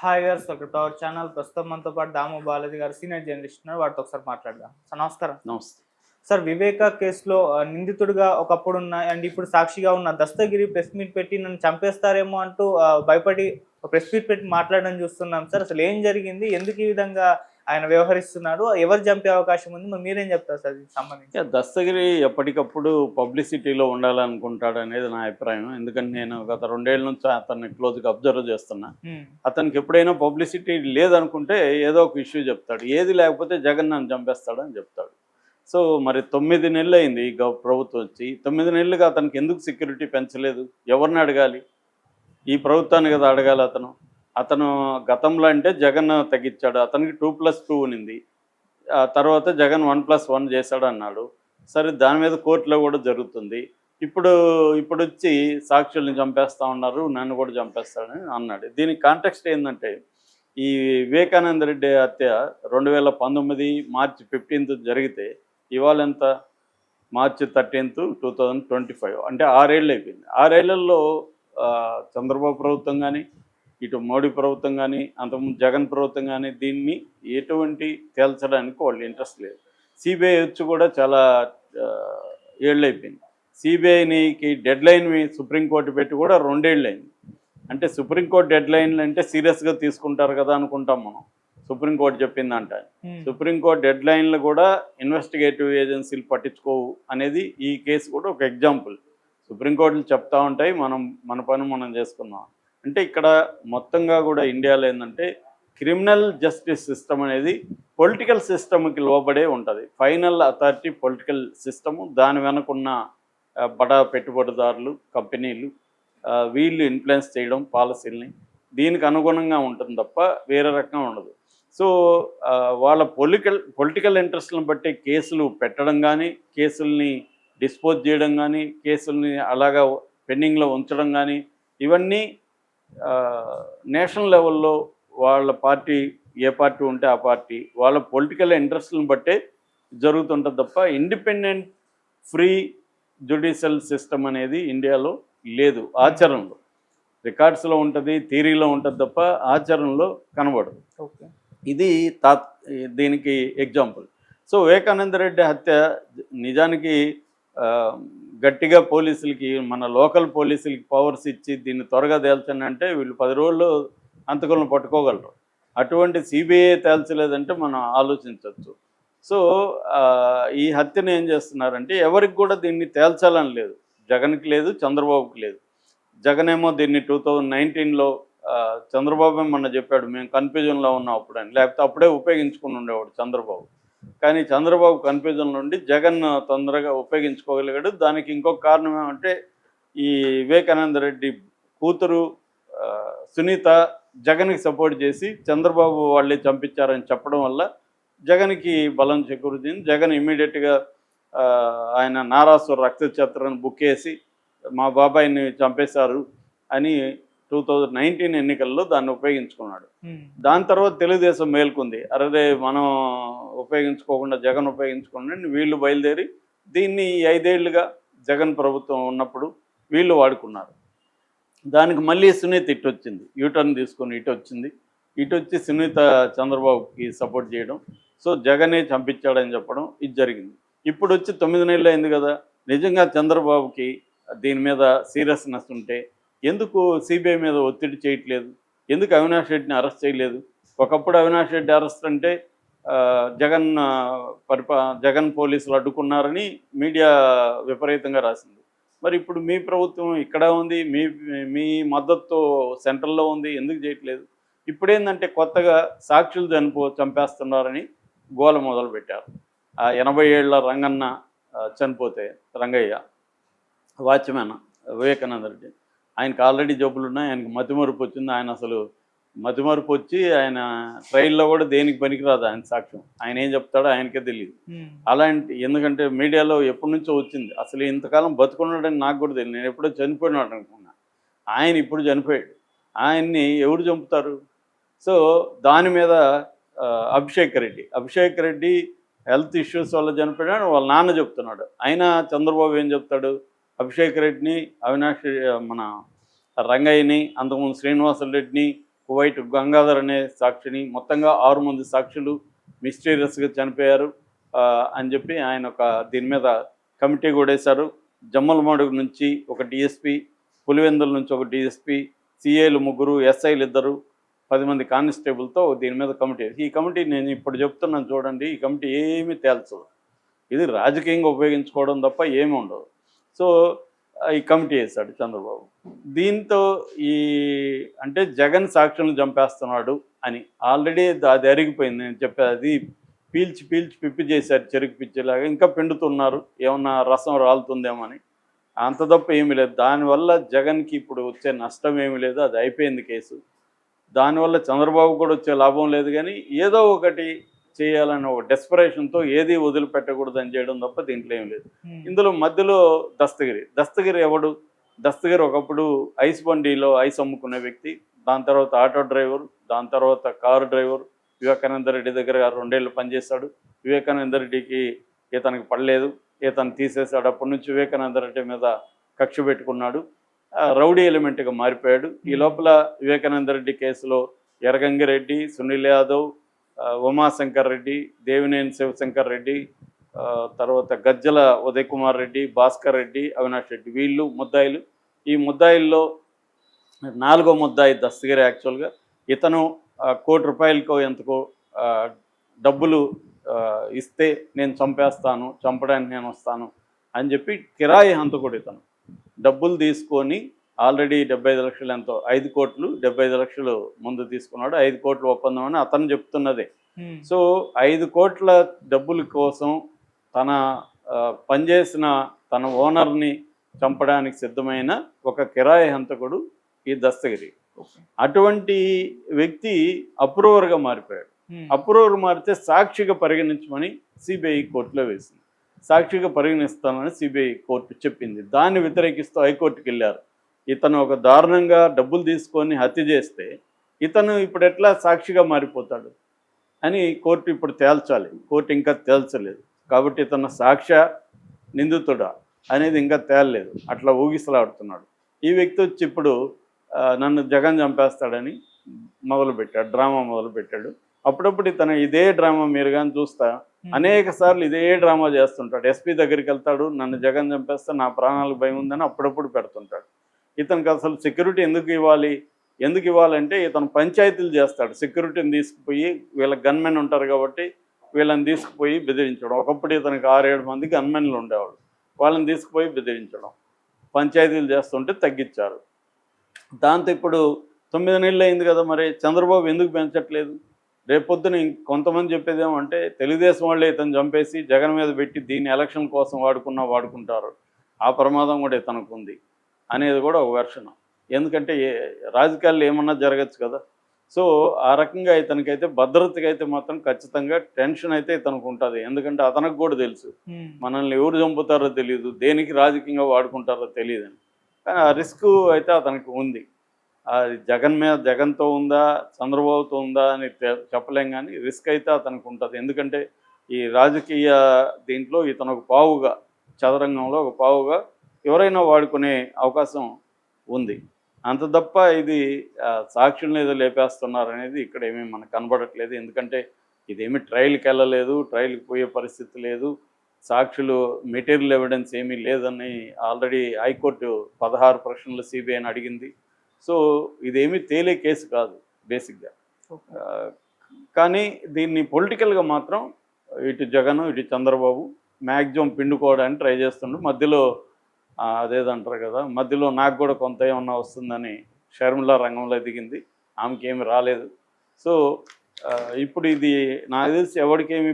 Hi గారు welcome to our channel ప్రస్తుతం మనతో పాటు దాము బాలాజీ గారు సీనియర్ జర్నలిస్ట్ ఉన్నారు. వాటితో ఒకసారి మాట్లాడదాం. సార్ నమస్కారం. నమస్తే. సార్ వివేక కేసులో నిందితుడిగా ఒకప్పుడు ఉన్న అండ్ ఇప్పుడు సాక్షిగా ఉన్న దస్తగిరి ప్రెస్ మీట్ పెట్టి నన్ను చంపేస్తారేమో అంటూ భయపడి ప్రెస్ మీట్ పెట్టి మాట్లాడడం చూస్తున్నాం. సార్ అసలు ఏం జరిగింది? ఎందుకు ఈ విధంగా ఆయన వ్యవహరిస్తున్నాడు ఎవరు చంపే అవకాశం ఉంది? మరి మీరేం చెప్తారు సార్ దీనికి సంబంధించి? దస్తగిరి ఎప్పటికప్పుడు పబ్లిసిటీలో ఉండాలనుకుంటాడు అనేది నా అభిప్రాయం. ఎందుకంటే నేను గత రెండేళ్ళ నుంచి అతన్ని క్లోజ్గా అబ్జర్వ్ చేస్తున్నా. అతనికి ఎప్పుడైనా పబ్లిసిటీ లేదనుకుంటే ఏదో ఒక ఇష్యూ చెప్తాడు. ఏది లేకపోతే జగన్ నన్ను చంపేస్తాడని చెప్తాడు. సో మరి తొమ్మిది నెలలు అయింది ప్రభుత్వం వచ్చి. తొమ్మిది నెలలుగా అతనికి ఎందుకు సెక్యూరిటీ పెంచలేదు? ఎవరిని అడగాలి? ఈ ప్రభుత్వాన్ని కదా అడగాలి అతను. అతను గతంలో అంటే జగన్ తగ్గించాడు. అతనికి టూ ప్లస్ టూ ఉన్నింది. ఆ తర్వాత జగన్ వన్ ప్లస్ వన్ చేశాడు అన్నాడు సరే దాని మీద కోర్టులో కూడా జరుగుతుంది. ఇప్పుడు ఇప్పుడు వచ్చి సాక్షుల్ని చంపేస్తా ఉన్నారు నన్ను కూడా చంపేస్తాడని అన్నాడు. దీని కాంటెక్స్ట్ ఏంటంటే ఈ వివేకానంద రెడ్డి హత్య రెండు వేల పంతొమ్మిది మార్చి ఫిఫ్టీన్త్ జరిగితే ఇవాళ ఎంత? March thirteenth two thousand twenty five అంటే ఆరేళ్ళు అయిపోయింది. ఆరేళ్ళలో చంద్రబాబు ప్రభుత్వం కానీ ఇటు మోడీ ప్రభుత్వం కానీ అంతకుముందు జగన్ ప్రభుత్వం కానీ దీన్ని ఎటువంటి తేల్చడానికి వాళ్ళు ఇంట్రెస్ట్ లేదు. సిబిఐ వచ్చి కూడా చాలా ఆ, ఏళ్ళు అయిపోయింది సిబిఐనికి డెడ్ లైన్ సుప్రీంకోర్టు పెట్టి కూడా రెండేళ్ళు అయింది అంటే సుప్రీంకోర్టు డెడ్ లైన్లు అంటే సీరియస్గా తీసుకుంటారు కదా అనుకుంటాం మనం. సుప్రీంకోర్టు చెప్పిందంట. సుప్రీంకోర్టు డెడ్ లైన్లు కూడా ఇన్వెస్టిగేటివ్ ఏజెన్సీలు పట్టించుకోవు అనేది ఈ కేసు కూడా ఒక ఎగ్జాంపుల్. సుప్రీంకోర్టులు చెప్తా ఉంటాయి మనం మన పని మనం చేసుకుందాం అంటే ఇక్కడ మొత్తంగా కూడా ఇండియాలో ఏంటంటే క్రిమినల్ జస్టిస్ సిస్టమ్ అనేది పొలిటికల్ సిస్టమ్కి లోబడే ఉంటుంది. Final authority political system. దాని వెనకున్న బడా పెట్టుబడిదారులు కంపెనీలు వీళ్ళు ఇన్ఫ్లుయెన్స్ చేయడం పాలసీల్ని దీనికి అనుగుణంగా ఉంటుంది తప్ప వేరే రకంగా ఉండదు. సో వాళ్ళ పొలిటికల్ పొలిటికల్ ఇంట్రెస్ట్లను బట్టి కేసులు పెట్టడం కానీ కేసుల్ని డిస్పోజ్ చేయడం కానీ కేసుల్ని అలాగా పెండింగ్లో ఉంచడం కానీ ఇవన్నీ నేషనల్ లెవెల్లో వాళ్ళ పార్టీ ఏ పార్టీ ఉంటే ఆ పార్టీ వాళ్ళ పొలిటికల్ ఇంట్రెస్ట్లను బట్టే జరుగుతుంటుంది తప్ప ఇండిపెండెంట్ ఫ్రీ జ్యుడిషియల్ సిస్టమ్ అనేది ఇండియాలో లేదు ఆచరణలో. రికార్డ్స్లో ఉంటుంది థియరీలో ఉంటుంది తప్ప ఆచరణలో కనబడదు. ఇది తా దీనికి ఎగ్జాంపుల్. సో వివేకానంద రెడ్డి హత్య నిజానికి గట్టిగా పోలీసులకి మన లోకల్ పోలీసులకి పవర్స్ ఇచ్చి దీన్ని త్వరగా తేల్చనంటే వీళ్ళు పది రోజుల్లో అంతకులను పట్టుకోగలరు. అటువంటి సిబిఐ తేల్చలేదంటే మనం ఆలోచించవచ్చు సో ఈ హత్యను ఏం చేస్తున్నారంటే ఎవరికి కూడా దీన్ని తేల్చాలని లేదు. జగన్కి లేదు చంద్రబాబుకి లేదు. జగన్ ఏమో దీన్ని టూ థౌజండ్ నైన్టీన్లో చంద్రబాబు మొన్న చెప్పాడు మేము కన్ఫ్యూజన్లో ఉన్నాం అప్పుడని. లేకపోతే అప్పుడే ఉపయోగించుకుని ఉండేవాడు చంద్రబాబు. కానీ చంద్రబాబు కన్ఫ్యూజన్ నుండి జగన్ తొందరగా ఉపయోగించుకోగలిగాడు. దానికి ఇంకొక కారణం ఏమంటే ఈ వివేకానంద రెడ్డి కూతురు సునీత జగన్కి సపోర్ట్ చేసి చంద్రబాబు వాళ్ళే చంపించారని చెప్పడం వల్ల జగన్కి బలం చేకూరుతుంది. జగన్ ఇమ్మీడియట్గా ఆయన నారాసు రక్త చిత్రాన్ని బుక్ చేసి మా బాబాయిని చంపేశారు అని టూ థౌజండ్ నైన్టీన్ ఎన్నికల్లో దాన్ని ఉపయోగించుకున్నాడు. దాని తర్వాత తెలుగుదేశం మేల్కొంది. అరే మనం ఉపయోగించుకోకుండా జగన్ ఉపయోగించుకోండి వీళ్ళు బయలుదేరి దీన్ని ఐదేళ్ళుగా జగన్ ప్రభుత్వం ఉన్నప్పుడు వీళ్ళు వాడుకున్నారు. దానికి మళ్ళీ సునీత ఇటు వచ్చింది. యూటర్న్ తీసుకొని ఇటు వచ్చింది. ఇటు వచ్చి సునీత చంద్రబాబుకి సపోర్ట్ చేయడం. సో జగనే చంపించాడని చెప్పడం ఇది జరిగింది. ఇప్పుడు వచ్చి తొమ్మిది నెలలు అయింది కదా. నిజంగా చంద్రబాబుకి దీని మీద సీరియస్నెస్ ఉంటే ఎందుకు సిబిఐ మీద ఒత్తిడి చేయట్లేదు? ఎందుకు అవినాష్ రెడ్డిని అరెస్ట్ చేయలేదు? ఒకప్పుడు అవినాష్ రెడ్డి అరెస్ట్ అంటే జగన్ పరిపా జగన్ పోలీసులు అడ్డుకున్నారని మీడియా విపరీతంగా రాసింది. మరి ఇప్పుడు మీ ప్రభుత్వం ఇక్కడ ఉంది మీ మీ మద్దతు సెంట్రల్లో ఉంది ఎందుకు చేయట్లేదు? ఇప్పుడేందంటే కొత్తగా సాక్షులు చనిపో చంపేస్తున్నారని గోల మొదలుపెట్టారు. ఆ ఎనభై ఏళ్ళ రంగన్న చనిపోతే రంగయ్య వాచ్మెన్ వివేకానంద రెడ్డి. ఆయనకు ఆల్రెడీ జబ్బులు ఉన్నాయి ఆయనకు మతిమరుపు వచ్చింది ఆయన అసలు మతిమరుపు వచ్చి ఆయన ట్రైల్లో కూడా దేనికి పనికిరాదు ఆయన సాక్ష్యం. ఆయన ఏం చెప్తాడో ఆయనకే తెలియదు అలాంటి ఎందుకంటే మీడియాలో ఎప్పటి నుంచో వచ్చింది. అసలు ఇంతకాలం బతుకున్నాడని నాకు కూడా తెలియదు నేను ఎప్పుడో చనిపోయినాడు అనుకున్నా. ఆయన ఇప్పుడు చనిపోయాడు. ఆయన్ని ఎవరు చంపుతారు? సో దాని మీద అభిషేక్ రెడ్డి. అభిషేక్ రెడ్డి హెల్త్ ఇష్యూస్ వల్ల చనిపోయాడు వాళ్ళ నాన్న చెప్తున్నాడు. అయినా చంద్రబాబు ఏం చెప్తాడు? అభిషేక్ రెడ్డిని అవినాష్ మన రంగయ్యని అంతకుముందు శ్రీనివాస రెడ్డిని కువైట్ గంగాధర్ అనే సాక్షిని మొత్తంగా ఆరు మంది సాక్షులు మిస్టీరియస్గా చనిపోయారు. అని చెప్పి ఆయన ఒక దీని మీద కమిటీ కూడా వేశారు. జమ్మలమడుగు నుంచి ఒక డిఎస్పి పులివెందుల నుంచి ఒక డిఎస్పి సిఏలు ముగ్గురు ఎస్ఐలు ఇద్దరు పది మంది కానిస్టేబుల్తో దీని మీద కమిటీ ఈ కమిటీ నేను ఇప్పుడు చెప్తున్నాను చూడండి ఈ కమిటీ ఏమీ తేల్చదు. ఇది రాజకీయంగా ఉపయోగించుకోవడం తప్ప ఏమీ ఉండదు. సో ఈ కమిటీ వేశాడు చంద్రబాబు. దీంతో ఈ అంటే జగన్ సాక్షులను చంపేస్తున్నాడు అని ఆల్రెడీ అది అరిగిపోయింది. నేను చెప్పేది అది పీల్చి పీల్చి పిప్పి చేశారు చెరుకు పిచ్చిలాగా. ఇంకా పిండుతున్నారు. ఏమన్నా రసం రాలుతుందేమో అని. అంత తప్ప ఏమీ లేదు. దానివల్ల జగన్కి ఇప్పుడు వచ్చే నష్టం ఏమీ లేదు. అది అయిపోయింది కేసు. దానివల్ల చంద్రబాబు కూడా వచ్చే లాభం లేదు కానీ ఏదో ఒకటి చేయాలని ఒక డెస్పరేషన్తో ఏది వదిలిపెట్టకూడదని చేయడం తప్ప దీంట్లో ఏం లేదు. ఇందులో మధ్యలో దస్తగిరి. దస్తగిరి ఎవడు? దస్తగిరి ఒకప్పుడు ఐస్ బండిలో ఐస్ అమ్ముకునే వ్యక్తి. దాని తర్వాత ఆటో డ్రైవర్ దాని తర్వాత కారు డ్రైవర్. వివేకానంద రెడ్డి దగ్గర రెండేళ్ళు పనిచేశాడు. వివేకానంద రెడ్డికి ఇతనికి పడలేదు. ఇతను తీసేశాడు. అప్పటి నుంచి వివేకానంద రెడ్డి మీద కక్ష పెట్టుకున్నాడు. రౌడీ ఎలిమెంట్గా మారిపోయాడు. ఈ లోపల వివేకానంద రెడ్డి కేసులో ఎర్రగంగిరెడ్డి సునీల్ యాదవ్ ఉమాశంకర్ రెడ్డి దేవినేని శివశంకర్ రెడ్డి తర్వాత గజ్జల ఉదయ్ కుమార్ రెడ్డి భాస్కర్ రెడ్డి అవినాష్ రెడ్డి. వీళ్ళు ముద్దాయిలు. ఈ ముద్దాయిల్లో నాలుగో ముద్దాయి దస్తగిరి యాక్చువల్గా. ఇతను కోటి రూపాయలకో ఎంతకో డబ్బులు ఇస్తే నేను చంపేస్తాను చంపడానికి నేను వస్తాను అని చెప్పి కిరాయి హంతకుడు ఇతను. డబ్బులు తీసుకొని ఆల్రెడీ డెబ్బై ఐదు లక్షలు ఎంతో. ఐదు కోట్లు డెబ్బై ఐదు లక్షలు ముందు తీసుకున్నాడు. ఐదు కోట్ల ఒప్పందం అని అతను చెప్తున్నదే. సో ఐదు కోట్ల డబ్బుల కోసం తన పనిచేసిన తన ఓనర్ని చంపడానికి సిద్ధమైన ఒక కిరాయి హంతకుడు ఈ దస్తగిరి. అటువంటి వ్యక్తి అప్రూవర్గా మారిపోయాడు. అప్రూవర్ మారితే సాక్షిగా పరిగణించమని సిబిఐ కోర్టులో వేసింది. సాక్షిగా పరిగణిస్తానని సిబిఐ కోర్టు చెప్పింది. దాన్ని వ్యతిరేకిస్తూ హైకోర్టుకి వెళ్ళారు ఇతను ఒక దారుణంగా డబ్బులు తీసుకొని హత్య చేస్తే ఇతను ఇప్పుడు ఎట్లా సాక్షిగా మారిపోతాడు? అని కోర్టు ఇప్పుడు తేల్చాలి. కోర్టు ఇంకా తేల్చలేదు. కాబట్టి ఇతను సాక్ష్య నిందితుడా అనేది ఇంకా తేలలేదు. అట్లా ఊగిసలాడుతున్నాడు. ఈ వ్యక్తి వచ్చి ఇప్పుడు నన్ను జగన్ చంపేస్తాడని మొదలుపెట్టాడు. డ్రామా మొదలుపెట్టాడు. అప్పుడప్పుడు ఇతను ఇదే డ్రామా మీరు కానీ చూస్తా అనేక సార్లు ఇదే డ్రామా చేస్తుంటాడు. ఎస్పీ దగ్గరికి వెళ్తాడు నన్ను జగన్ చంపేస్తే నా ప్రాణాలకు భయం ఉందని అప్పుడప్పుడు పెడుతుంటాడు. ఇతనికి అసలు సెక్యూరిటీ ఎందుకు ఇవ్వాలి? ఎందుకు ఇవ్వాలంటే ఇతను పంచాయతీలు చేస్తాడు. సెక్యూరిటీని తీసుకుపోయి వీళ్ళ గన్మెన్ ఉంటారు కాబట్టి వీళ్ళని తీసుకుపోయి బెదిరించడం. ఒకప్పుడు ఇతనికి ఆరేడు మంది గన్మెన్లు ఉండేవాడు వాళ్ళని తీసుకుపోయి బెదిరించడం. పంచాయతీలు చేస్తుంటే తగ్గించారు. దాంతో ఇప్పుడు తొమ్మిది నెలలు అయింది కదా మరి. చంద్రబాబు ఎందుకు పెంచట్లేదు? రేపొద్దున కొంతమంది చెప్పేది ఏమంటే తెలుగుదేశం వాళ్ళే ఇతను చంపేసి జగన్ మీద పెట్టి దీన్ని ఎలక్షన్ కోసం వాడుకున్నా వాడుకుంటారు. ఆ ప్రమాదం కూడా ఇతనికి ఉంది అనేది కూడా ఒక వెర్షన్ ఎందుకంటే ఏ రాజకీయాల్లో ఏమన్నా జరగచ్చు కదా. సో ఆ రకంగా ఇతనికైతే భద్రతకి అయితే మాత్రం ఖచ్చితంగా టెన్షన్ అయితే ఇతనికి ఉంటుంది. ఎందుకంటే అతనికి కూడా తెలుసు. మనల్ని ఎవరు చంపుతారో తెలియదు దేనికి రాజకీయంగా వాడుకుంటారో తెలియదని కానీ ఆ రిస్క్ అయితే అతనికి ఉంది. అది జగన్ మీద జగన్తో ఉందా చంద్రబాబుతో ఉందా అని చెప్పలేం కానీ రిస్క్ అయితే అతనికి ఉంటుంది. ఎందుకంటే ఈ రాజకీయ దీంట్లో ఇతను ఒక పావుగా చదరంగంలో ఒక పావుగా ఎవరైనా వాడుకునే అవకాశం ఉంది. అంత తప్ప ఇది ఆ, సాక్షుల్ని ఏదో లేపేస్తున్నారు అనేది ఇక్కడ ఏమీ మనకు కనబడట్లేదు. ఎందుకంటే ఇదేమి ట్రయల్కి వెళ్ళలేదు ట్రయల్కి పోయే పరిస్థితి లేదు. సాక్షులు మెటీరియల్ ఎవిడెన్స్ ఏమీ లేదని ఆల్రెడీ హైకోర్టు పదహారు ప్రశ్నలు సిబిఐని అడిగింది. సో ఇదేమీ తేలే కేసు కాదు బేసిక్గా కానీ దీన్ని పొలిటికల్గా మాత్రం ఇటు జగన్ ఇటు చంద్రబాబు మ్యాక్సిమం పిండుకోవడానికి ట్రై చేస్తుండ్రు. మధ్యలో అదేదంటారు కదా మధ్యలో నాకు కూడా కొంత ఏమన్నా వస్తుందని షర్మిల రంగంలో దిగింది ఆమెకి ఏమి రాలేదు. సో ఇప్పుడు ఇది నాకు తెలిసి ఎవరికేమి